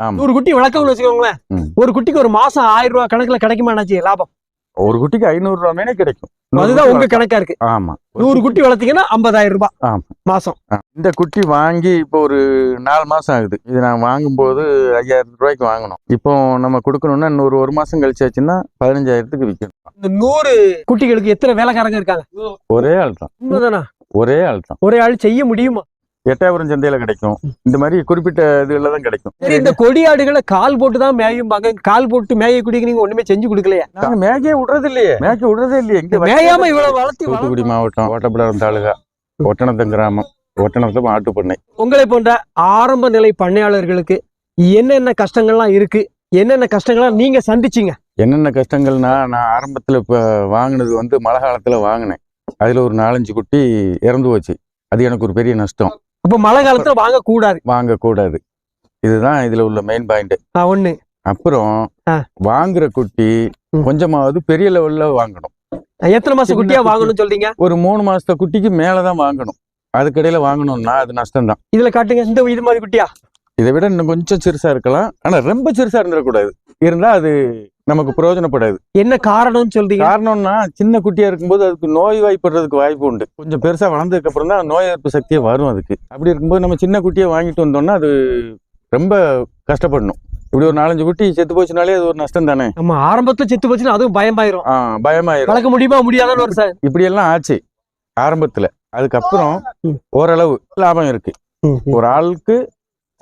நூறு குட்டி வளர்க்கணும்னு வச்சுக்கோங்களேன். ஒரு குட்டிக்கு ஒரு மாசம் ஆயிரம் ரூபாய் கணக்குல கிடைக்குமா அண்ணாச்சி லாபம். ஒரு குட்டிக்கு ஐநூறு ரூபா மேலே கிடைக்கும். அதுதான் உங்க கணக்கா. இருக்கு. ஆமா. நூறு குட்டி வளர்த்தீங்கன்னா ஐம்பதாயிரம் ரூபாய். மாசம். இந்த குட்டி வாங்கி இப்போ ஒரு நாலு மாசம் ஆகுது. இது நான் வாங்கும்போது ஐயாயிரம் ரூபாய்க்கு வாங்கினோம் இப்போ நம்ம கொடுக்கணும்னா இன்னொரு ஒரு மாசம் கழிச்சாச்சுன்னா பதினஞ்சாயிரத்துக்கு விற்கணும். இந்த நூறு குட்டிகளுக்கு எத்தனை வேலைக்காரங்க இருக்காங்க? ஒரே ஆள் தான் ஒரே ஆள் தான் ஒரே ஆள் செய்ய முடியுமா? எட்டாபுரம் சந்தையில கிடைக்கும். இந்த மாதிரி குறிப்பிட்ட இதுல தான் கிடைக்கும். சரி இந்த கொடியாடுகளை கால் போட்டு தான் மேயும்பாங்க கால் போட்டு மேய குடிக்கு நீங்க ஒண்ணுமே செஞ்சு கொடுக்கலையா? நாங்க மேய்க்கே விடுறது இல்லையே. மேய்க்க விடுறதே இல்லையே. இங்க மேயாம இவ்வளவு வளர்த்தி தூத்துக்குடி மாவட்டம் ஓட்டப்பிடாரம் தாலுகா ஒட்டணத்தம் கிராமம். ஒட்டணத்தம் ஆட்டு பண்ணை. உங்களை போன்ற ஆரம்ப நிலை பண்ணையாளர்களுக்கு என்னென்ன கஷ்டங்கள்லாம் இருக்கு? என்னென்ன கஷ்டங்கள்லாம் நீங்க சந்திச்சீங்க? என்னென்ன கஷ்டங்கள்னா நான் ஆரம்பத்துல இப்ப வாங்கினது வந்து மழை காலத்துல வாங்கினேன். அதுல ஒரு நாலஞ்சு குட்டி இறந்து போச்சு. அது எனக்கு ஒரு பெரிய நஷ்டம். அப்ப மழை காலத்துல வாங்க கூடாது வாங்கக்கூடாது. இதுதான் இதுல உள்ள மெயின் பாயிண்ட் ஒண்ணு. அப்புறம். வாங்குற குட்டி. கொஞ்சமாவது பெரிய லெவல்ல வாங்கணும். எத்தனை மாசம் குட்டியா குட்டி. வாங்கணும்னு சொல்றீங்க? ஒரு மூணு மாசத்த குட்டிக்கு மேலதான் வாங்கணும். அதுக்கிடையில வாங்கணும்னா அது நஷ்டம் தான் இதுல காட்டுங்க இந்த இது மாதிரி குட்டியா? இதை விட இன்னும் கொஞ்சம் சிறுசா இருக்கலாம். ஆனா ரொம்ப சிறுசா இருந்துடக்கூடாது. இருந்தா அது நமக்கு பிரயோஜனப்படாது. என்ன காரணம்னு சொல்றீங்க? காரணம்னா சின்ன குட்டியா இருக்கும்போது அதுக்கு நோய் வாய்ப்படுறதுக்கு வாய்ப்பு உண்டு. கொஞ்சம் பெருசா வளர்ந்ததுக்கு அப்புறம் தான் நோய் எதிர்ப்பு சக்தியே வரும் அதுக்கு. அப்படி இருக்கும்போது நம்ம சின்ன குட்டியை வாங்கிட்டு வந்தோம்னா அது ரொம்ப கஷ்டப்படணும். இப்படி ஒரு நாலஞ்சு குட்டி செத்து போச்சுனாலே அது ஒரு நஷ்டம் தானே? நம்ம ஆரம்பத்துல செத்து போச்சுன்னா அதுவும் பயமாயிரும். பயமாயிரும். வளர்க்க முடியுமா முடியாதான்னு ஒரு சார் இப்படி எல்லாம் ஆச்சு. ஆரம்பத்துல. அதுக்கப்புறம். ஓரளவு லாபம் இருக்கு. ஒரு ஆளுக்கு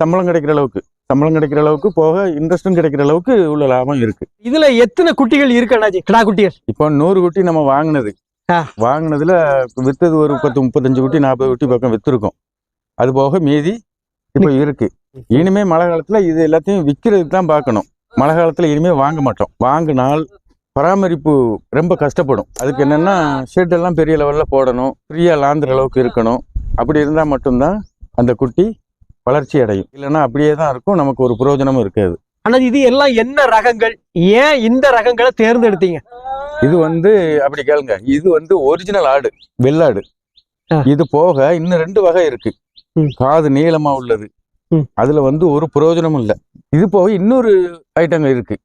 சம்பளம் கிடைக்கிற அளவுக்கு. சம்பளம் கிடைக்கிற அளவுக்கு போக இன்ட்ரெஸ்டும் கிடைக்கிற அளவுக்கு உள்ள லாபம் இருக்கு. இதுல எத்தனை குட்டிகள் இருக்கு கிடா குட்டிகள். இப்போ நூறு குட்டி நம்ம வாங்கினது. வாங்கினதுல வித்தது ஒரு பத்து முப்பத்தஞ்சு குட்டி நாற்பது குட்டி பக்கம் வித்துருக்கோம். அது போக மீதி இப்போ இருக்கு. இனிமே மழை காலத்துல இது எல்லாத்தையும் விற்கிறதுக்கு தான் பார்க்கணும். மழை காலத்துல இனிமே வாங்க மாட்டோம். வாங்கினால் பராமரிப்பு ரொம்ப கஷ்டப்படும். அதுக்கு என்னன்னா ஷெட் எல்லாம் பெரிய லெவல்ல போடணும். ஃப்ரீயா லாந்துற அளவுக்கு இருக்கணும். அப்படி இருந்தா மட்டும்தான் அந்த குட்டி வளர்ச்சி அடையும். இல்லைன்னா அப்படியே தான் இருக்கும். நமக்கு ஒரு பிரயோஜனமும் இருக்காது. ஆனா இது எல்லாம் என்ன ரகங்கள்? ஏன் இந்த ரகங்களை தேர்ந்தெடுத்தீங்க? இது வந்து அப்படி கேளுங்க. இது வந்து ஒரிஜினல் ஆடு வெள்ளாடு. இது போக இன்னும் ரெண்டு வகை இருக்கு. காது நீளமா உள்ளது. அதுல வந்து ஒரு பிரயோஜனமும் இல்லை. இது போக இன்னொரு ஐட்டங்கள் இருக்கு.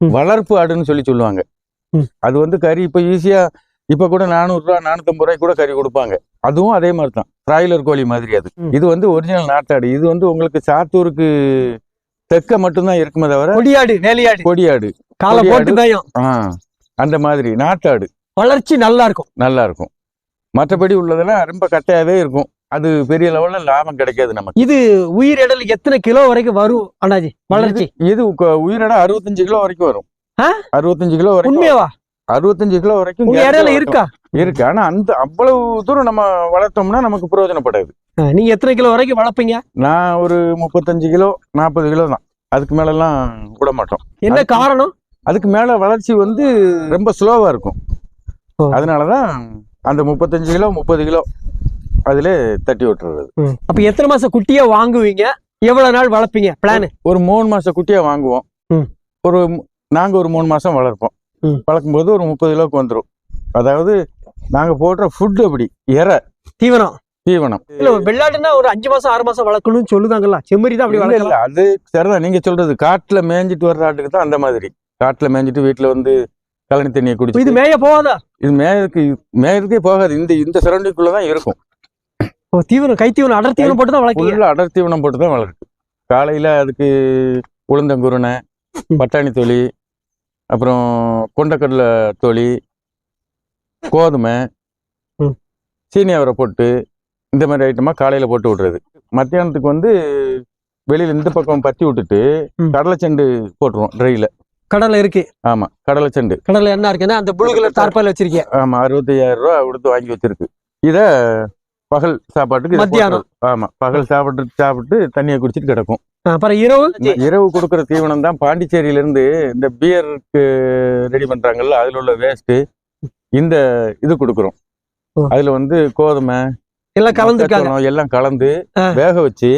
வளர்ப்பு ஆடுன்னு சொல்லி சொல்லுவாங்க. அது வந்து கறி இப்ப ஈஸியா இப்ப கூட நானூறு ரூபா நானூத்தம்பது ரூபாய்க்கு கூட கறி கொடுப்பாங்க. அதுவும் அதே மாதிரி தான் பிராய்லர் கோழி மாதிரி அது. இது வந்து ஒரிஜினல் நாட்டாடு இது வந்து உங்களுக்கு சாத்தூருக்கு தெற்க மட்டும்தான் இருக்குமே தவிர கொடியாடு வேலையாடு கொடியாடு. காலை. போட்டு அந்த மாதிரி. நாட்டாடு வளர்ச்சி நல்லா இருக்கும் நல்லா இருக்கும் மற்றபடி உள்ளதெல்லாம் ரொம்ப கட்டையாவே இருக்கும். அது பெரிய லெவல்ல லாபம் கிடைக்காது நமக்கு. இது உயிர் எடல் எத்தனை கிலோ வரைக்கும் வரும் அண்ணாஜி? வளர்ச்சி. இது- இது க- உயிரிட அறுபத்தஞ்சு கிலோ வரைக்கும் வரும்? அறுபத்தஞ்சு கிலோ வரைக்கும் உண்மையாவா? அறுபத்தஞ்சு கிலோ வரைக்கும். இருக்கா? இருக்கு. ஆனா அந்த அவ்வளவு தூரம் நம்ம வளர்த்தோம்னா நமக்கு பிரயோஜனப்படாது. நீங்க எத்தனை கிலோ வரைக்கும் வளர்ப்பீங்க? நான் ஒரு முப்பத்தஞ்சு கிலோ நாற்பது கிலோ தான். அதுக்கு மேல எல்லாம் விட மாட்டோம். என்ன காரணம்? அதுக்கு மேல வளர்ச்சி வந்து ரொம்ப ஸ்லோவா இருக்கும். அதனாலதான் அந்த முப்பத்தஞ்சு கிலோ முப்பது கிலோ அதிலே தட்டி விட்டுறது. அப்ப எத்தனை மாசம் குட்டியா வாங்குவீங்க? எவ்வளவு நாள் வளர்ப்பீங்க? பிளான் ஒரு மூணு மாச குட்டியா வாங்குவோம். ஒரு நாங்க ஒரு மூணு மாசம் வளர்ப்போம். ம். வளர்க்கும்போது ஒரு முப்பது கிலோக்கு வந்துடும் அதாவது நாங்க போடுற ஃபுட் அப்படி இறை தீவனம். தீவனம். இல்ல ஒரு வெள்ளாடுன்னா ஒரு அஞ்சு மாசம் ஆறு மாசம் வளர்க்கணும்னு சொல்லுதாங்கல்ல? செம்மறி தான் அப்படி இல்ல அது சரிதான். நீங்க சொல்றது காட்டுல மேய்ஞ்சிட்டு வர்ற ஆட்டுக்கு தான் அந்த மாதிரி. காட்டுல மேய்ஞ்சிட்டு வீட்டுல வந்து கழனி தண்ணியை இப்ப இது குடிச்சு மேய போகாதா? இது மேயதுக்கு மேயதுக்கே போகாது. இந்த இந்த சரௌண்டிங்குள்ள தான் இருக்கும். ஓ, தீவனம் கை தீவனம் அடர் தீவனம் போட்டு தான் ஃபுல்லா அடர் தீவனம் போட்டு தான் வளர்க்கு காலையில அதுக்கு உளுந்தங்குருணை. பட்டாணி தொலி அப்புறம் கொண்டக்கடலை தொலி கோதுமை. சீனி அவரை போட்டு இந்த மாதிரி ஐட்டமா காலையில போட்டு விடுறது. மத்தியானத்துக்கு வந்து வெளியில இந்த பக்கம் பத்தி விட்டுட்டு ம். கடலைச்செண்டு போட்டுருவோம் ட்ரைல கடல்ல இருக்கு. ஆமா கடலைச்செண்டு கடல்ல என்ன இருக்குன்னா அந்த புழு கலர் தார்பால் வச்சிருக்கீங்க ஆமா அறுபத்தையாயிரம் ரூபா கொடுத்து வாங்கி வச்சிருக்கு. இத பகல் சாப்பாட்டுக்கு மத்தியானம். ஆமா பகல் சாப்பிட்டு சாப்பிட்டு தண்ணியை குடிச்சிட்டு கிடக்கும். அப்புறம் இரவு? இரவு கொடுக்குற தீவனம் தான். பாண்டிச்சேரியில இருந்து இந்த பியருக்கு ரெடி பண்றாங்கல்ல அதுல உள்ள வேஸ்ட் இந்த இது கொடுக்குறோம். அதுல வந்து கோதுமை எல்லாம் மக்காச்சோளம் எல்லாம் கலந்து. வேக வச்சு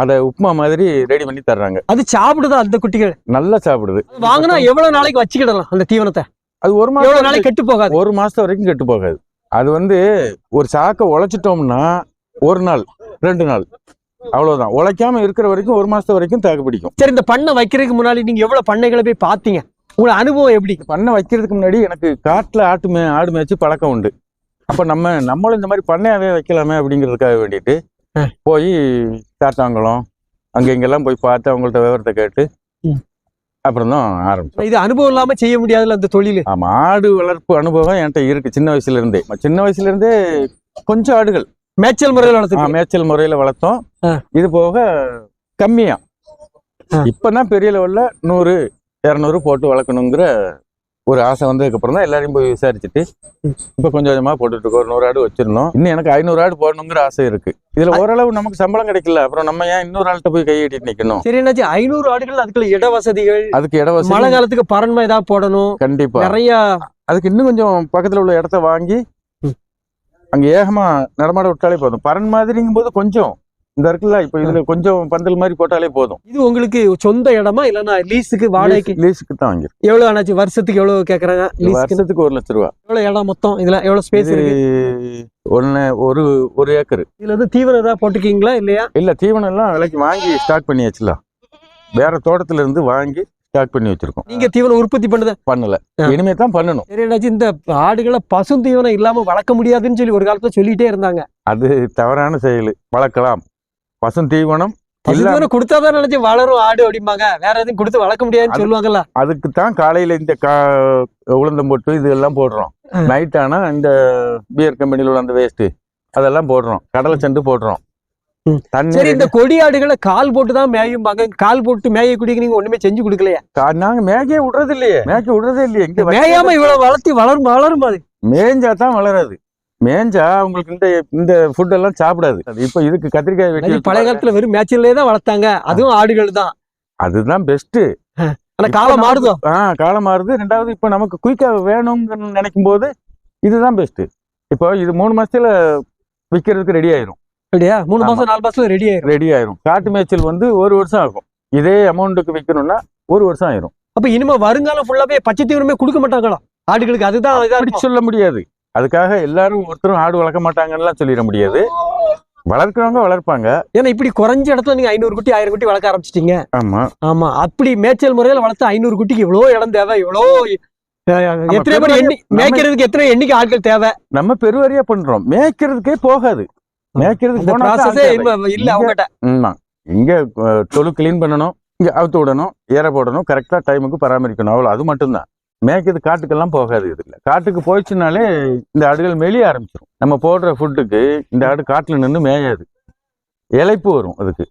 அத உப்புமா மாதிரி ரெடி பண்ணி தர்றாங்க. அது சாப்பிடுதா அந்த குட்டிகள்? நல்லா சாப்பிடுது. வாங்கினா எவ்வளவு நாளைக்கு வச்சுக்கிடலாம் அந்த தீவனத்தை? அது ஒரு மாசம் நாளைக்கு கெட்டு போகாது. ஒரு மாசம் வரைக்கும் கெட்டு போகாது. அது வந்து ஒரு சாக்கை உழைச்சிட்டோம்னா ஒரு நாள் ரெண்டு நாள் அவ்வளவுதான். உழைக்காம இருக்கிற வரைக்கும் ஒரு மாசத்து வரைக்கும் தாக்கு பிடிக்கும். சரி இந்த பண்ணை வைக்கிறதுக்கு முன்னாடி நீங்க எவ்வளவு பண்ணைகளை போய் பாத்தீங்க உங்களோட அனுபவம் எப்படி? பண்ணை வைக்கிறதுக்கு முன்னாடி எனக்கு காட்டுல ஆட்டு மே ஆடு மேய்ச்சி பழக்கம் உண்டு. அப்ப நம்ம நம்மளும் இந்த மாதிரி பண்ணையாவே வைக்கலாமே அப்படிங்கிறதுக்காக வேண்டிட்டு. போய் தாத்தாங்குளம் அங்க இங்கெல்லாம் போய் பார்த்து அவங்கள்ட்ட விவரத்தை கேட்டு. அப்புறம் தான் ஆரம்பிச்சோம். இது அனுபவம் இல்லாம செய்ய முடியாதுல்ல அந்த தொழில்? ஆமா ஆடு வளர்ப்பு அனுபவம் என்கிட்ட இருக்கு சின்ன வயசுல இருந்தே சின்ன வயசுல இருந்தே கொஞ்சம் ஆடுகள். மேய்ச்சல் முறையில் ஆ, வளர்த்துக்கு மேய்ச்சல் முறையில வளர்த்தோம். இது போக கம்மியா. இப்பதான் பெரிய லெவல்ல நூறு இரநூறு போட்டு வளர்க்கணுங்கிற ஒரு ஆசை வந்ததுக்கு அப்புறம் தான் எல்லாரையும் போய் விசாரிச்சுட்டு. இப்ப கொஞ்சம் கொஞ்சமா போட்டுட்டு இருக்கோம் ஒரு நூறு ஆடு வச்சிருந்தோம். இன்னும் எனக்கு ஐநூறு ஆடு போடணுங்கிற ஆசை இருக்கு. இதுல ஓரளவு நமக்கு சம்பளம் கிடைக்கல. அப்புறம் நம்ம ஏன் இன்னொரு ஆள்கிட்ட போய் கையெட்டிட்டு நிக்கணும்? சரி என்னாச்சு? ஐநூறு ஆடுகள் அதுக்குள்ள இட வசதிகள் அதுக்கு இட வசதி மழை காலத்துக்கு பரன்மை ஏதாவது போடணும். கண்டிப்பா. நிறைய அதுக்கு இன்னும் கொஞ்சம் பக்கத்துல உள்ள இடத்த வாங்கி. அங்க ஏகமா நடமாட விட்டாலே போதும். பரன் மாதிரிங்கும் போது கொஞ்சம் இந்த இருக்குல்ல இப்ப இதுல கொஞ்சம் பந்தல் மாதிரி போட்டாலே போதும். இது உங்களுக்கு சொந்த இடமா இல்லன்னா லீஸுக்கு வாடகைக்கு? லீஸுக்கு தான் வாங்கிருக்கோம் எவ்வளவு ஆனாச்சு? வருஷத்துக்கு எவ்வளவு கேக்குறாங்க? வருஷத்துக்கு ஒரு லட்ச ரூபா. எவ்வளவு இடம் மொத்தம்? இதுல எவ்வளவு ஸ்பேஸ் இருக்கு? ஒன்னு ஒரு ஒரு ஏக்கர். இதுல வந்து தீவனம் ஏதாவது போட்டுக்கீங்களா இல்லையா? இல்ல தீவனம் எல்லாம் விலைக்கு வாங்கி ஸ்டாக் பண்ணி வச்சுலாம் வேற தோட்டத்துல இருந்து வாங்கி ஸ்டாக் பண்ணி வச்சிருக்கோம். நீங்க தீவனம் உற்பத்தி பண்ணுத? பண்ணல. இனிமே தான் பண்ணணும். சரி இந்த ஆடுகளை பசும் தீவனம் இல்லாம வளர்க்க முடியாதுன்னு சொல்லி ஒரு காலத்துல சொல்லிட்டே இருந்தாங்க. அது தவறான செயல். வளர்க்கலாம். பசும் தீவனம் கொடுத்தாதான் நினைச்சு வளரும் ஆடு அப்படிம்பாங்க. வேற எதுவும் கொடுத்து வளர்க்க முடியாதுன்னு சொல்லுவாங்கல்ல. அதுக்கு தான் காலையில இந்த கா உளுந்தம் போட்டு இது எல்லாம் போடுறோம். நைட் ஆனா இந்த பியர் கம்பெனில உள்ள அந்த வேஸ்ட் அதெல்லாம் போடுறோம். கடலை சண்டு போடுறோம். சரி இந்த கொடி ஆடுகளை கால் போட்டு தான் மேயும்பாங்க. கால் போட்டு மேய குடிக்க நீங்க ஒண்ணுமே செஞ்சு கொடுக்கலையா. நாங்க மேய்க்கே விடுறது இல்லையே மேய்க்க விடுறதே இல்லையே. மேயாம இவ்வளவு வளர்த்தி வளரும் வளரும் அது. மேய்ஞ்சா தான் வளராது. மேய்ஞ்சா உங்களுக்கு இந்த இந்த ஃபுட் எல்லாம் சாப்பிடாது. இப்ப இதுக்கு கத்திரிக்காய் வெட்டி பழைய. காலத்துல வெறும் மேய்ச்சல்லே தான் வளர்த்தாங்க. அதுவும் ஆடுகள் தான் அதுதான் பெஸ்ட் ஆனா காலம் மாறுதோ? ஆ காலம் மாறுது. ரெண்டாவது இப்ப நமக்கு குயிக்கா வேணும்னு நினைக்கும் போது இதுதான் பெஸ்ட் இப்போ இது மூணு மாசத்துல விற்கிறதுக்கு ரெடி ஆயிரும். அப்படியா? மூணு. மாசம் நாலு மாசத்துல ரெடி ஆயிரும். ரெடி ஆயிரும். காட்டு மேய்ச்சல் வந்து ஒரு வருஷம் ஆகும். இதே அமௌண்ட்டுக்கு விற்கணும்னா ஒரு வருஷம் ஆயிரும். அப்ப இனிமே வருங்காலம் ஃபுல்லாவே பச்சை தீவனமே கொடுக்க மாட்டாங்களா? ஆடுகளுக்கு அதுதான். சொல்ல முடியாது. அதுக்காக எல்லாரும் ஒருத்தரும் ஆடு வளர்க்க மாட்டாங்கன்னுலாம் சொல்லிட முடியாது. வளர்க்குறவங்க வளர்ப்பாங்க. ஏன்னா இப்படி குறைஞ்ச இடத்துல நீங்க ஐநூறு குட்டி ஆயிரம் குட்டி வளர்க்க ஆரம்பிச்சிட்டீங்க. ஆமா. ஆமா. அப்படி மேய்ச்சல் முறையில வளர்த்து ஐநூறு குட்டிக்கு இவ்வளவு இடம் தேவை இவ்வளோ எத்தனை பேர் எண்ணி மேய்க்கிறதுக்கு எத்தனை எண்ணிக்கை ஆட்கள் தேவை? நம்ம பெருவாரியா பண்றோம். மேய்க்கிறதுக்கே போகாது. மேய்க்கிறதுக்கு. இல்ல அவங்ககிட்ட. ஆமா. இங்க தொழு கிளீன் பண்ணணும் இங்க அவுத்து விடணும் ஏற போடணும் கரெக்டா டைமுக்கு பராமரிக்கணும் அவ்வளவு. அது மட்டும்தான். மேய்க்கிறது காட்டுக்கெல்லாம் போகாது இதுல காட்டுக்கு போயிடுச்சுனாலே இந்த ஆடுகள் மெலிய ஆரம்பிச்சிடும் நம்ம போடுற ஃபுட்டுக்கு இந்த ஆடு காட்டுல நின்று மேயாது. இளைப்பு வரும் அதுக்கு.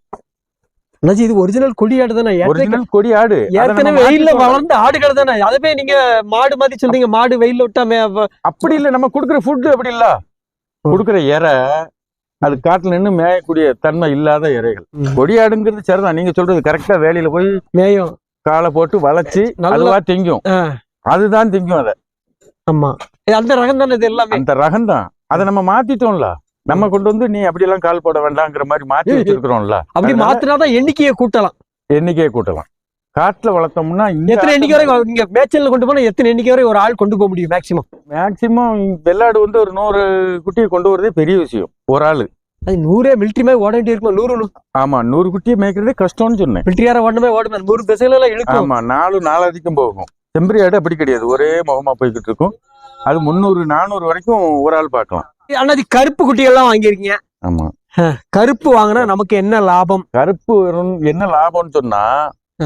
அண்ணாச்சி, இது ஒரிஜினல் கொடி ஆடு தானே? ஒரிஜினல் கொடி ஆடு. ஏற்கனவே வெயில்ல. வளர்ந்த ஆடுகள் தானே? அதவே நீங்க மாடு மாதிரி சொல்றீங்க. மாடு வெயில்ல விட்டா அப்படி இல்ல. நம்ம குடுக்குற ஃபுட் அப்படி இல்ல. குடுக்குற இறை அது காட்டுல நின்று மேயக்கூடிய தன்மை இல்லாத இறைகள். ம். கொடி ஆடுங்கிறது சரிதான். நீங்க சொல்றது கரெக்டா வேலையில போய் மேயும். காலை போட்டு வளைச்சு நல்லா- திங்கும். அதுதான் திங்கும் அதை. ஆமா. அந்த ரகம் தானே இது எல்லாமே? அந்த ரகம் தான். அதை நம்ம மாத்திட்டோம்ல. நம்ம கொண்டு வந்து நீ அப்படி எல்லாம் கால் போட வேண்டாங்கிற மாதிரி மாத்தி வச்சிருக்கிறோம்ல. அப்படி மாத்தினாதான் எண்ணிக்கையை கூட்டலாம். எண்ணிக்கையை கூட்டலாம். காட்டுல வளர்த்தோம்னா எத்தனை எண்ணிக்கை வரை நீங்க மேய்ச்சல்ல கொண்டு போனா எத்தனை எண்ணிக்கை வரை ஒரு ஆள் கொண்டு போக முடியும் மேக்சிமம் மேக்சிமம் வெள்ளாடு வந்து ஒரு நூறு குட்டியை கொண்டு வரதே பெரிய விஷயம். ஒரு ஆளு. அது நூறே மிலிட்ரி மாதிரி ஓட வேண்டி இருக்குமா? நூறு ஆமா நூறு குட்டியை மேய்க்கிறதே கஷ்டம்னு சொன்னேன். மிலிட்ரியார ஓடணுமே ஓடுமே நூறு திசையில எல்லாம் இழுக்கும். ஆமா நாலு நாலாதிக்கும் போகும். செம்பரி ஆடு அப்படி கிடையாது. ஒரே முகமா போய்கிட்டு இருக்கும். அது முந்நூறு நானூறு வரைக்கும் ஒரு ஆள் பார்க்கலாம். அண்ணாச்சி கருப்பு குட்டி எல்லாம் வாங்கியிருக்கீங்க. ஆமா. கருப்பு வாங்கினா நமக்கு என்ன லாபம்? கருப்பு என்ன லாபம்னு சொன்னா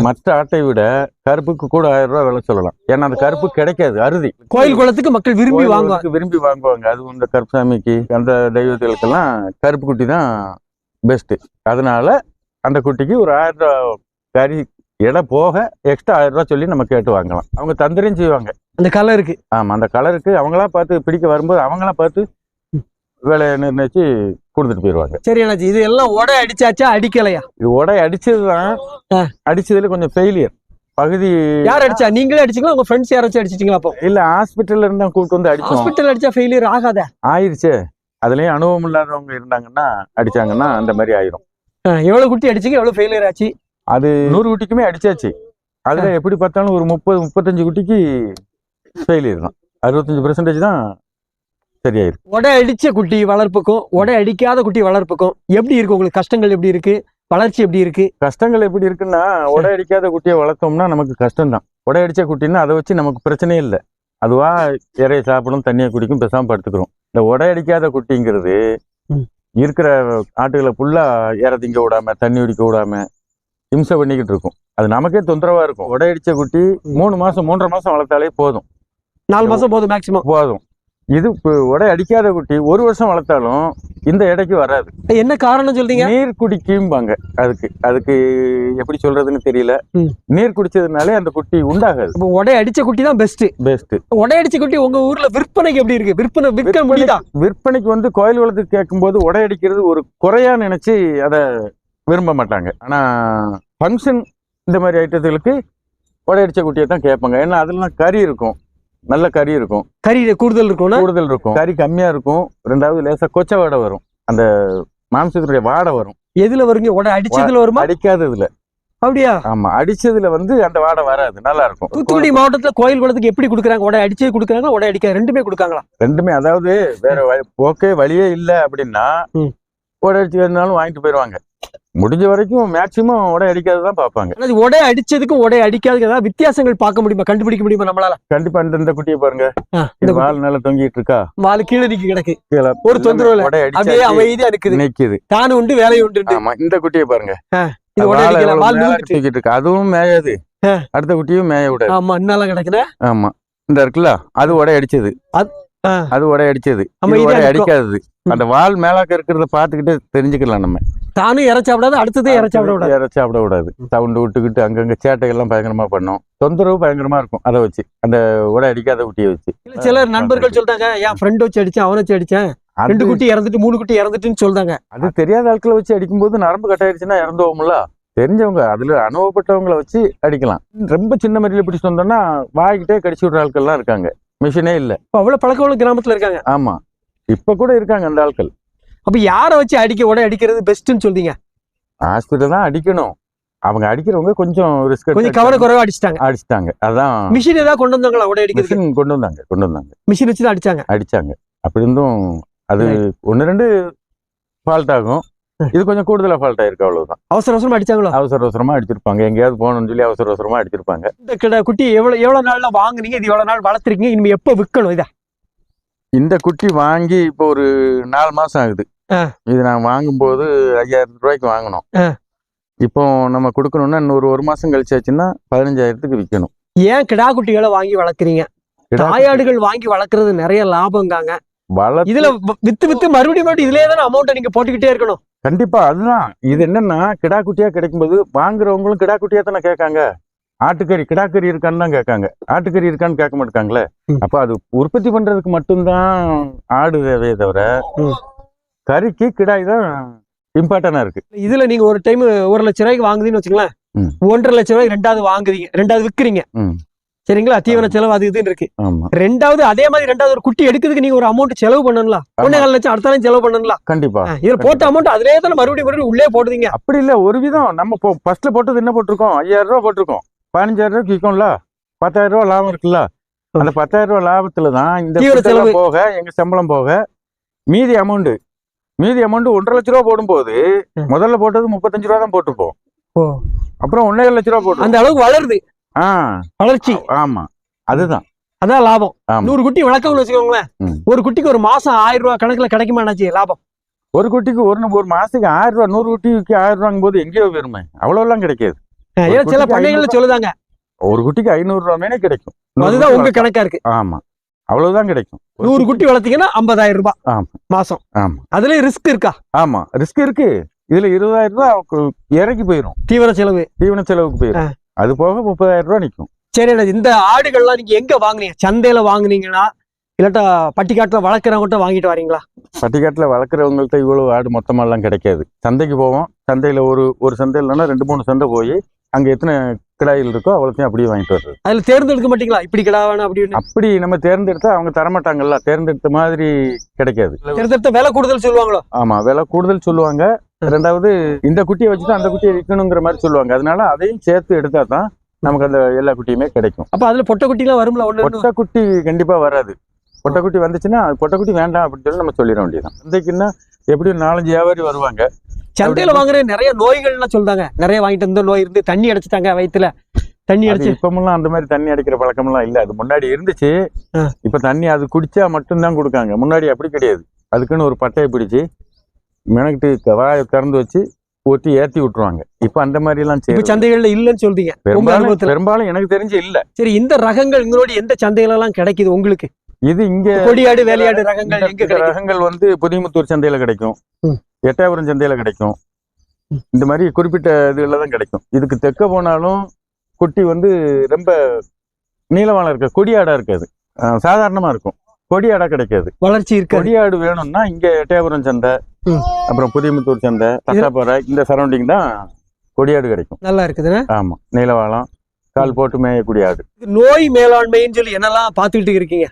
மற்ற ஆட்டை விட கருப்புக்கு கூட ஆயிரம் ரூபாய் விலை சொல்லலாம். ஏன்னா அந்த கருப்பு கிடைக்காது அறுதி. கோயில் குளத்துக்கு மக்கள் விரும்பி வாங்குவாங்க. விரும்பி வாங்குவாங்க. அது இந்த கருப்பசாமிக்கு அந்த தெய்வத்துகளுக்கெல்லாம் கருப்பு குட்டி தான் பெஸ்ட் அதனால அந்த குட்டிக்கு ஒரு ஆயிரம் ரூபாய் கறி எடை போக எக்ஸ்ட்ரா ஆயிரம் ரூபாய் சொல்லி நம்ம கேட்டு வாங்கலாம். அவங்க தந்திரம் செய்வாங்க. அந்த கலருக்கு ஆமா அந்த கலருக்கு அவங்களா பார்த்து பிடிக்க வரும்போது அவங்களா பார்த்து விலையை நிர்ணயிச்சு கொடுத்துட்டு போயிடுவாங்க சரி அண்ணாச்சி இது எல்லாம் உடை அடிச்சாச்சா? அடிக்கலையா? இது உடை அடிச்சதுதான். அடிச்சதுல கொஞ்சம் ஃபெயிலியர் பகுதி யார் அடிச்சா? நீங்களே அடிச்சீங்களா உங்க ஃப்ரெண்ட்ஸ் யாராச்சும் அடிச்சிட்டீங்களா அப்போ? இல்ல ஹாஸ்பிட்டல்ல இருந்தா கூப்பிட்டு வந்து அடிச்சோம். ஹாஸ்பிட்டல் அடிச்சா ஃபெயிலியர் ஆகாத? ஆயிருச்சே. அதுலயும் அனுபவம் இல்லாதவங்க இருந்தாங்கன்னா அடிச்சாங்கன்னா அந்த மாதிரி ஆயிரும். எவ்வளவு குட்டி அடிச்சீங்க? எவ்வளவு ஃபெயிலியர் ஆச்சு? அது நூறு குட்டிக்குமே அடிச்சாச்சு. அதுல எப்படி பார்த்தாலும் ஒரு முப்பது முப்பத்தஞ்சு குட்டிக்கு ஃபெயிலியர் தான் அறுபத்தஞ்சு பெர்சன்டேஜ் தான் சரியாயிரும் உடை அடிச்ச குட்டி வளர்ப்புக்கும் உடை அடிக்காத குட்டி வளர்ப்புக்கும் எப்படி இருக்கு உங்களுக்கு? கஷ்டங்கள் எப்படி இருக்கு? வளர்ச்சி எப்படி இருக்கு? கஷ்டங்கள் எப்படி இருக்குன்னா உடை அடிக்காத குட்டியை வளர்த்தோம்னா நமக்கு கஷ்டம்தான். உடை அடிச்ச குட்டின்னா அதை வச்சு நமக்கு பிரச்சனையே இல்லை. அதுவா இறைய சாப்பிடும் தண்ணியை குடிக்கும் பேசாம படுத்துக்கிறோம். இந்த உடை அடிக்காத குட்டிங்கிறது. இருக்கிற ஆட்டுகளை ஃபுல்லா இற திங்க விடாம தண்ணி குடிக்க விடாம இம்சை பண்ணிக்கிட்டு இருக்கும். அது நமக்கே தொந்தரவா இருக்கும். உடை அடிச்ச குட்டி மூணு மாசம் மூன்றரை மாசம் வளர்த்தாலே போதும். நாலு மாசம் போதும் மேக்சிமம் போதும். இது உடை அடிக்காத குட்டி ஒரு வருஷம் வளர்த்தாலும் இந்த எடைக்கு வராது. என்ன காரணம் சொல்றீங்க? நீர் குடிக்கும்பாங்க. அதுக்கு அதுக்கு எப்படி சொல்றதுன்னு தெரியல. நீர் குடிச்சதுனாலே அந்த குட்டி உண்டாகாது. உடை அடிச்ச குட்டி தான் பெஸ்ட் பெஸ்ட் உடை அடிச்ச குட்டி உங்க ஊர்ல விற்பனைக்கு எப்படி இருக்கு? விற்பனை விற்க முடியுதா? விற்பனைக்கு வந்து கோயில் வளத்துக்கு கேட்கும்போது உடை அடிக்கிறது ஒரு குறையா நினைச்சு அதை விரும்ப மாட்டாங்க. ஆனா ஃபங்க்ஷன் இந்த மாதிரி ஐட்டத்துகளுக்கு உடை அடிச்ச குட்டியை தான் கேட்பாங்க. ஏன்னா அதெல்லாம் கறி இருக்கும். நல்ல கறி இருக்கும். கறி கூடுதல் இருக்கும்னா? கூடுதல் இருக்கும். கறி கம்மியா இருக்கும். ரெண்டாவது லேசா கொச்சை வாடை வரும். அந்த மாംസத்தினுடைய வாடை வரும். எதுல வருங்க? உடை அடிச்சதுல வருமா? அடிக்காததுல. அப்படியா? ஆமா. அடிச்சதுல வந்து அந்த வாடை வராது. நல்லா இருக்கும். தூத்துக்குடி மாவட்டத்துல கோயில் குளத்துக்கு எப்படி கொடுக்குறாங்க? உடை அடிச்சே கொடுக்குறாங்க உடை அடிக்க ரெண்டுமே கொடுக்காங்களா? ரெண்டுமே. அதாவது வேற போக்கே வழியே இல்ல அப்படின்னா ம். உடை அடிச்சு வேணுனாலும் வாங்கிட்டு போயிடுவாங்க முடிஞ்ச வரைக்கும் மேக்சிமம் உடை அடிக்காததான் பார்ப்பாங்க. ஆனா இது உடை அடிச்சதுக்கும் உடை அடிக்காததுக்கு ஏதாவது வித்தியாசங்கள் பார்க்க முடியுமா? கண்டுபிடிக்க முடியுமா நம்மளால? கண்டிப்பா இந்த குட்டியை பாருங்க. இந்த. வால் நல்லா தொங்கிட்டு இருக்கா? வாலு கீழே நிக்க கிடக்கு. ஒரு தொந்தரவு அப்படியே அமைதியா இருக்குது நிக்குது. தானு உண்டு வேலை உண்டு ஆமா இந்த குட்டியை பாருங்க. மேல தூக்கிட்டு இருக்கு. அதுவும் மேயாது. அடுத்த குட்டியும் மேய விடாது. ஆமா இன்னும் கிடக்குன ஆமா. இந்த இருக்குல்ல அது உடை அடிச்சது. அது உடை அடிச்சது. உடை. அடிக்காதது. அந்த வால் மேலாக்க இருக்கிறத பாத்துக்கிட்டு தெரிஞ்சுக்கலாம் நம்ம. தானும் இற சாப்பிடாது அடுத்ததே இற சாப்பிட விடாது இறை சாப்பிட விடாது சவுண்டு விட்டுக்கிட்டு அங்கங்க சேட்டைகள்லாம் பயங்கரமா பண்ணும். தொந்தரவு பயங்கரமா இருக்கும் அதை வச்சு. அந்த உடை அடிக்காத குட்டியை வச்சு. சிலர் நண்பர்கள் சொல்றாங்க என் ஃப்ரெண்ட் வச்சு அடிச்சேன் அவனை வச்சு அடிச்சேன். ரெண்டு குட்டி இறந்துட்டு மூணு குட்டி இறந்துட்டுன்னு சொல்றாங்க. அது தெரியாத ஆட்களை வச்சு அடிக்கும்போது நரம்பு கட்டாயிருச்சுன்னா இறந்துவோம்ல? தெரிஞ்சவங்க அதுல அனுபவப்பட்டவங்களை வச்சு அடிக்கலாம். ரொம்ப சின்ன மாதிரில பிடிச்சி வந்தோம்னா வாய்கிட்டே கடிச்சு விடுற ஆட்கள்லாம் இருக்காங்க. மிஷினே இல்ல. இப்ப அவ்வளவு பழக்கம் உள்ள கிராமத்துல இருக்காங்க. ஆமா. இப்ப கூட இருக்காங்க அந்த ஆட்கள். அப்ப யாரை வச்சு அடிக்க உடை அடிக்கிறது பெஸ்ட்னு சொல்றீங்க? ஹாஸ்பிட்டல் தான் அடிக்கணும். அவங்க அடிக்கிறவங்க கொஞ்சம் ரிஸ்க் கொஞ்சம் கவன குறைவா அடிச்சிட்டாங்க. அடிச்சிட்டாங்க. அதான் மிஷின் ஏதாவது கொண்டு வந்தாங்களா உடை அடிக்கிறதுக்கு? மிஷின் கொண்டு வந்தாங்க கொண்டு வந்தாங்க. மிஷின் வச்சு தான் அடிச்சாங்க. அடிச்சாங்க. அப்படி இருந்தும் அது ஒன்று ரெண்டு ஃபால்ட் ஆகும். இது கொஞ்சம் கூடுதலா ஃபால்ட் ஆயிருக்கு அவ்வளவுதான். அவசர அவசரமா அடிச்சாங்களோ? அவசர அவசரமா அடிச்சிருப்பாங்க. எங்கேயாவது போகணும்னு சொல்லி அவசர அவசரமா அடிச்சிருப்பாங்க. இந்த கிட குட்டி எவ்வளவு எவ்வளவு நாள்ல வாங்குனீங்க? இது எவ்வளவு நாள் வளர்த்துருக்கீங்க. இனிமே எப்ப விற்கணும் இதை? இந்த குட்டி வாங்கி இப்போ ஒரு நாலு மாசம் ஆகுது. இது நான் வாங்கும்போது ஐயாயிரம் ரூபாய்க்கு வாங்கினோம். இப்போ நம்ம கொடுக்கணும்னா இன்னொரு ஒரு மாசம் கழிச்சாச்சுன்னா பதினஞ்சாயிரத்துக்கு விற்கணும் ஏன் கிடா குட்டிகளை வாங்கி வளர்க்குறீங்க? தாயாடுகள் வாங்கி வளர்க்கறது நிறைய லாபங்காங்க இதுல வித்து வித்து மறுபடியும் மறுபடியும் இதுலயே தானே அமௌண்ட்டை நீங்க போட்டுக்கிட்டே இருக்கணும். கண்டிப்பா அதுதான். இது என்னன்னா கிடா குட்டியா கிடைக்கும்போது வாங்குறவங்களும் கிடா குட்டியா தானே கேட்காங்க. ஆட்டுக்கறி கிடாக்கறி இருக்கான்னு தான் கேட்காங்க. ஆட்டுக்கறி இருக்கான்னு கேட்க மாட்டாங்களே. அப்ப அது உற்பத்தி பண்றதுக்கு மட்டும்தான் ஆடு தேவையே தவிர. கறிக்கு கிடாய் தான் இம்பார்ட்டனா இருக்கு. இதுல நீங்க ஒரு டைம் ஒரு லட்ச ரூபாய்க்கு வாங்குதீங்கன்னு வச்சுங்களேன் ம். ஒன்றரை லட்ச ரூபாய்க்கு ரெண்டாவது வாங்குறீங்க. ரெண்டாவது விக்கிறீங்க. ம். சரிங்களா? தீவன செலவு அது இதுன்னு இருக்கு. ரெண்டாவது அதே மாதிரி ரெண்டாவது ஒரு குட்டி எடுக்கிறதுக்கு நீங்க ஒரு அமௌண்ட் செலவு பண்ணணும்ல. ஒன்னே கால் லட்சம் அடுத்த செலவு பண்ணணும்ல. கண்டிப்பா. இதுல போட்ட அமௌண்ட் அதுலயே தானே மறுபடியும் மறுபடியும் உள்ளே போடுதீங்க அப்படி இல்ல ஒரு விதம் நம்ம ஃபர்ஸ்ட்ல போட்டது என்ன போட்டிருக்கோம்? ஐயாயிரம் ரூபாய் போட்டிருக்கோம். பதினஞ்சாயிரம் ரூபாய்க்கு விற்கும்ல? பத்தாயிரம் ரூபாய் லாபம் இருக்குல்ல? அந்த பத்தாயிரம் ரூபாய் லாபத்துல தான் இந்த செலவு. போக எங்க சம்பளம் போக மீதி அமௌண்ட் மீதி அமௌண்ட் ஒன்றரை லட்ச ரூபா போடும்போது. முதல்ல போட்டது முப்பத்தஞ்சு ரூபா தான் போட்டிருப்போம். ஓ. அப்புறம் ஒன்னே லட்ச ரூபா போட்டோம் அந்த அளவுக்கு வளருது. வளர்ச்சி. ஆமா. அதுதான். அதான் லாபம். நூறு குட்டி வளர்க்கணும்னு வச்சுக்கோங்களேன். ஒரு குட்டிக்கு ஒரு மாசம் ஆயிரம் ரூபாய் கணக்குல கிடைக்குமாண்ணாச்சு லாபம். ஒரு குட்டிக்கு ஒரு ஒரு மாசத்துக்கு ஆயிரம் ரூபாய் நூறு குட்டிக்கு ஆயிரம் ரூபாங்கும் போது எங்கேயோ பெருமை அவ்வளவு எல்லாம் கிடைக்காது சில பண்ணைகள்ல சொல்லுதாங்க. ஒரு குட்டிக்கு ஐநூறு ரூபாய் மேலே கிடைக்கும் அதுதான் உங்க கணக்கா இருக்கு. ஆமா. அவ்வளவுதான் கிடைக்கும். நூறு குட்டி வளர்த்தீங்கன்னா ஐம்பதாயிரம் ரூபாய் ஆமா. மாசம். ஆமா. அதுல ரிஸ்க் இருக்கா? ஆமா. ரிஸ்க் இருக்கு. இதுல இருபதாயிரம் ரூபாய் இறக்கி போயிரும். தீவிர செலவு. தீவன செலவுக்கு போயிரும். அது போக முப்பதாயிரம் ரூபாய் நிக்கும். சரி அண்ணா, இந்த ஆடுகள்லாம் நீங்க எங்க வாங்குனீங்க? சந்தையில வாங்குனீங்களா இல்லாட்டா பட்டிக்காட்டுல வளர்க்குறவங்ககிட்ட வாங்கிட்டு வரீங்களா? பட்டிக்காட்டுல வளர்க்குறவங்கள்ட்ட இவ்வளவு ஆடு மொத்தமா எல்லாம் கிடைக்காது. சந்தைக்கு போவோம். சந்தையில ஒரு ஒரு சந்தை இல்லைன்னா ரெண்டு மூணு சந்தை போய் அங்க எத்தனை கிடாய்கள் இருக்கோ அவ்வளோத்தையும் அப்படியே வாங்கிட்டு வர்றது. அதுல தேர்ந்தெடுக்க மாட்டீங்களா? இப்படி கிடா வேணும் அப்படின்னு அப்படி நம்ம தேர்ந்தெடுத்தா அவங்க தரமாட்டாங்கல்ல தேர்ந்தெடுத்த மாதிரி கிடைக்காது. தேர்ந்தெடுத்த விலை கூடுதல் சொல்லுவாங்களோ? ஆமா விலை கூடுதல் சொல்லுவாங்க. ரெண்டாவது இந்த குட்டியை வச்சுட்டு அந்த குட்டியை விற்கணுங்கிற மாதிரி சொல்லுவாங்க. அதனால அதையும் சேர்த்து எடுத்தா தான் நமக்கு அந்த எல்லா குட்டியுமே கிடைக்கும். அப்ப அதுல பொட்டை குட்டிலாம் வரும்ல ஒண்ணு ஒட்டை குட்டி கண்டிப்பா வராது. பொட்டைக்குட்டி வந்துச்சுன்னா பொட்டைக்குட்டி வேண்டாம் அப்படின்னு சொல்லி நம்ம சொல்லிட வேண்டியதுதான். சந்தைக்குன்னா எப்படியும் நாலஞ்சு வியாபாரி வருவாங்க. சந்தையில வாங்குற நிறைய நோய்கள்லாம் சொல்றாங்க. நிறைய வாங்கிட்டு இந்த நோய் இருந்து தண்ணி அடைச்சிட்டாங்க வயித்துல. தண்ணி அடைச்சு இப்பமெல்லாம் அந்த மாதிரி தண்ணி அடிக்கிற பழக்கம்லாம் இல்ல. அது முன்னாடி இருந்துச்சு. இப்ப தண்ணி அது குடிச்சா மட்டும்தான் கொடுக்காங்க. முன்னாடி அப்படி கிடையாது. அதுக்குன்னு ஒரு பட்டையை பிடிச்சு மெனக்கிட்டு வாயை திறந்து வச்சு ஊற்றி ஏத்தி விட்டுருவாங்க. இப்ப அந்த மாதிரி எல்லாம் இப்ப சந்தைகள்ல இல்லைன்னு சொல்றீங்க. பெரும்பாலும் பெரும்பாலும் எனக்கு தெரிஞ்சு இல்ல. சரி இந்த ரகங்கள் உங்களோட எந்த சந்தையில எல்லாம் கிடைக்குது உங்களுக்கு? இது இங்க கொடியாடு வேலையாடு ரகங்கள் ரகங்கள் வந்து புதியமுத்தூர் சந்தையில கிடைக்கும். ம். எட்டாபுரம் சந்தையில கிடைக்கும். இந்த மாதிரி குறிப்பிட்ட இதுல தான் கிடைக்கும். இதுக்கு தெற்க போனாலும் குட்டி வந்து ரொம்ப நீளவாளம் இருக்க கொடியாடா இருக்காது. அஹ் சாதாரணமா இருக்கும். கொடியாடா கிடைக்காது. வளர்ச்சி இருக்காது. கொடியாடு வேணும்னா இங்க எட்டயபுரம் சந்தை. அப்புறம் புதியமுத்தூர் சந்தை தட்டாப்பாறை இந்த சரௌண்டிங் தான் கொடியாடு கிடைக்கும். நல்லா இருக்குதுன்னா ஆமா. நீளவாளம் கால் போட்டு மேயக்கூடிய ஆடு. நோய் மேலாண்மைன்னு சொல்லி என்னெல்லாம் பார்த்துக்கிட்டு இருக்கீங்க?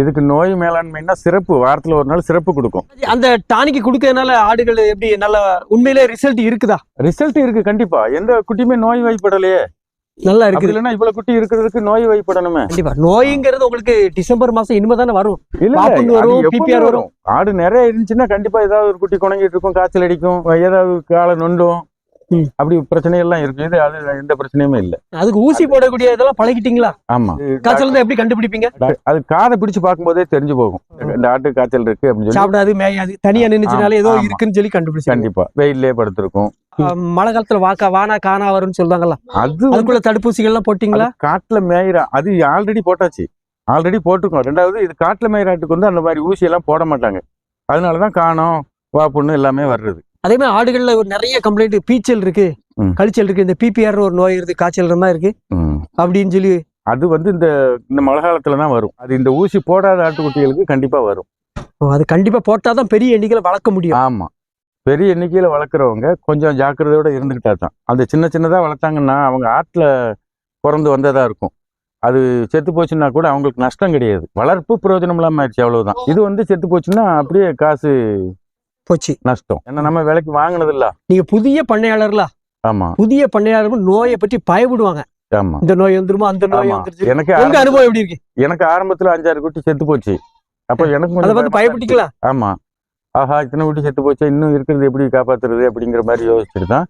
இதுக்கு நோய் மேலாண்மைன்னா சிறப்பு. வாரத்துல ஒரு நாள் சிறப்பு கொடுக்கும். அந்த டானிக்கு கொடுக்கறதுனால ஆடுகள் எப்படி நல்ல உண்மையிலே ரிசல்ட் இருக்குதா? ரிசல்ட் இருக்கு கண்டிப்பா. எந்த குட்டியுமே நோய் வாய்ப்படலையே. நல்லா இருக்குது. இல்லைன்னா இவ்வளவு குட்டி இருக்கிறதுக்கு நோய் வாய்ப்படணுமே. கண்டிப்பா. நோய்ங்கிறது உங்களுக்கு டிசம்பர் மாசம் இனிமே தானே வரும். வரும், PPR வரும். ஆடு நிறைய இருந்துச்சுன்னா கண்டிப்பா ஏதாவது ஒரு குட்டி குணங்கிட்டு இருக்கும் காய்ச்சல் அடிக்கும் ஏதாவது காலை நொண்டும். அப்படி பிரச்சனை எல்லாம் இருக்கு. இது அது எந்த பிரச்சனையுமே இல்ல. அதுக்கு ஊசி போடக்கூடிய இதெல்லாம் பழகிட்டீங்களா? ஆமா. காய்ச்சல் இருந்தா எப்படி கண்டுபிடிப்பீங்க? அது காதை பிடிச்சு பார்க்கும்போதே தெரிஞ்சு போகும். இந்த ஆட்டு காய்ச்சல் இருக்கு அப்படின்னு சொல்லி. சாப்பிடாது மேயாது தனியா நின்னுச்சுனால ஏதோ. இருக்குன்னு சொல்லி கண்டுபிடிச்சு கண்டிப்பா. வெயிலே படுத்திருக்கும். மழை காலத்துல வாக்கா வானா காணா வரும்னு சொல்லுவாங்கல்ல. அது அதுக்குள்ள தடுப்பூசிகள் எல்லாம் போட்டீங்களா காட்டுல மேயிற அது ஆல்ரெடி போட்டாச்சு. ஆல்ரெடி போட்டிருக்கோம். ரெண்டாவது இது காட்டுல மேயிறாட்டுக்கு வந்து அந்த மாதிரி ஊசி எல்லாம் போட மாட்டாங்க. அதனாலதான் காணோம் வாப்புண்ணு எல்லாமே வர்றது. அதே மாதிரி ஆடுகள்ல ஒரு நிறைய கம்ப்ளைண்ட் பீச்சல் இருக்கு. கழிச்சல் இருக்கு. இந்த பிபிஆர் ஒரு நோய் இருக்கு காய்ச்சல் இருந்தா இருக்கு. அப்படின்னு சொல்லி அது வந்து இந்த இந்த மழை காலத்துல தான் வரும். அது இந்த ஊசி போடாத ஆட்டுக்குட்டிகளுக்கு கண்டிப்பா வரும். அது கண்டிப்பா போட்டாதான் பெரிய எண்ணிக்கையில வளர்க்க முடியும். ஆமா. பெரிய எண்ணிக்கையில வளர்க்குறவங்க கொஞ்சம் ஜாக்கிரதையோட இருந்துகிட்டா தான். அந்த சின்ன சின்னதா வளர்த்தாங்கன்னா அவங்க ஆட்டுல பிறந்து வந்ததா இருக்கும். அது செத்து போச்சுன்னா கூட அவங்களுக்கு நஷ்டம் கிடையாது. வளர்ப்பு பிரயோஜனம் இல்லாம ஆயிடுச்சு அவ்வளவுதான். இது வந்து செத்து போச்சுன்னா அப்படியே காசு போச்சு. நஷ்டம். ஏன்னா நம்ம விலைக்கு வாங்கினது இல்ல நீங்க புதிய பண்ணையாளர்களா ஆமா. புதிய பண்ணையாளர்கள் நோயை பற்றி பயப்படுவாங்க. ஆமா. இந்த நோய் வந்துருமா அந்த நோய் வந்துருச்சு. எனக்கு உங்க அனுபவம் எப்படி இருக்கு? எனக்கு ஆரம்பத்துல அஞ்சாறு குட்டி செத்து போச்சு. அப்ப எனக்கு அதை இருந்துச்சு. பயப்பட்டீங்களா ஆமா. ஆஹா இத்தனை குட்டி செத்து போச்சு? இன்னும் இருக்கிறது எப்படி காப்பாத்துறது அப்படிங்கிற மாதிரி யோசிச்சுட்டு தான்.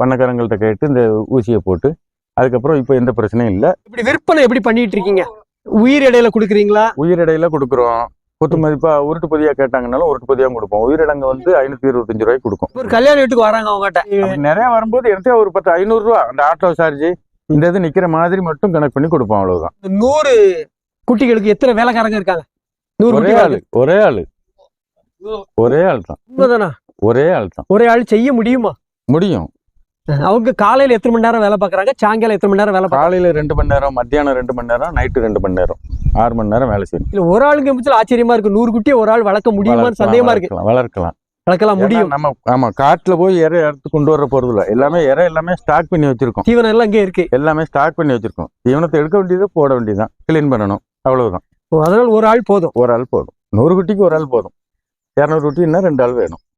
பண்ணக்காரங்கள்ட்ட கேட்டு இந்த ஊசியை போட்டு அதுக்கப்புறம் இப்போ எந்த பிரச்சனையும் இல்லை. இப்படி விற்பனை எப்படி பண்ணிட்டு இருக்கீங்க? உயிர் இடையில குடுக்குறீங்களா? உயிரிடையில கொடுக்குறோம். குத்து மதிப்பா உருட்டு பொதியா கேட்டாங்கனாலும் உருட்டு பொதியா கொடுப்போம். உயிரிடங்க வந்து ஐநூத்தி இருபத்தஞ்சு ரூபாய்க்கு கொடுக்கும். ஒரு கல்யாண வீட்டுக்கு வராங்க அவங்ககிட்ட. நிறைய வரும்போது எனக்கு ஒரு பத்து ஐநூறு ரூபா. அந்த ஆட்டோ சார்ஜ் இந்த இது நிக்கிற மாதிரி மட்டும் கனெக்ட் பண்ணி கொடுப்போம் அவ்வளவுதான். நூறு குட்டிகளுக்கு எத்தனை வேலைக்காரங்க இருக்காங்க? நூறு ஒரே ஆளு ஒரே ஆளு. ஒரே ஆள் தான் ஒரே ஆள் தான் ஒரே ஆள் செய்ய முடியுமா? முடியும். அவங்க காலையில எத்தனை மணி நேரம் வேலை பார்க்கறாங்க? சாயங்காலம் எத்தனை மணி நேரம் வேலை காலையில ரெண்டு மணி நேரம் மத்தியானம் ரெண்டு மணி நேரம் நைட்டு ரெண்டு மணி நேரம். ஆறு மணி நேரம் வேலை செய்யணும். இல்ல ஒரு ஆளுங்க பட்சத்தில் ஆச்சரியமா இருக்கு. நூறு குட்டியை ஒரு ஆள் வளர்க்க முடியுமான்னு சந்தேகமா இருக்கு. வளர்க்கலாம், வளர்க்கலாம். முடியும். நம்ம ஆமா காட்டுல போய் இறை எடுத்து கொண்டு வர போறது இல்ல. எல்லாமே இறை எல்லாமே ஸ்டாக் பண்ணி வச்சிருக்கோம். தீவனம் எல்லாம் இங்கே இருக்கு. எல்லாமே ஸ்டாக் பண்ணி வச்சிருக்கோம். தீவனத்தை எடுக்க வேண்டியது போட வேண்டியதுதான். கிளீன் பண்ணணும். அவ்வளவுதான். அதனால ஒரு ஆள் போதும். ஒரு ஆள் போதும். நூறு குட்டிக்கு ஒரு ஆள் போதும். இரநூறு குட்டின்னா ரெண்டு ஆள் வேணும்.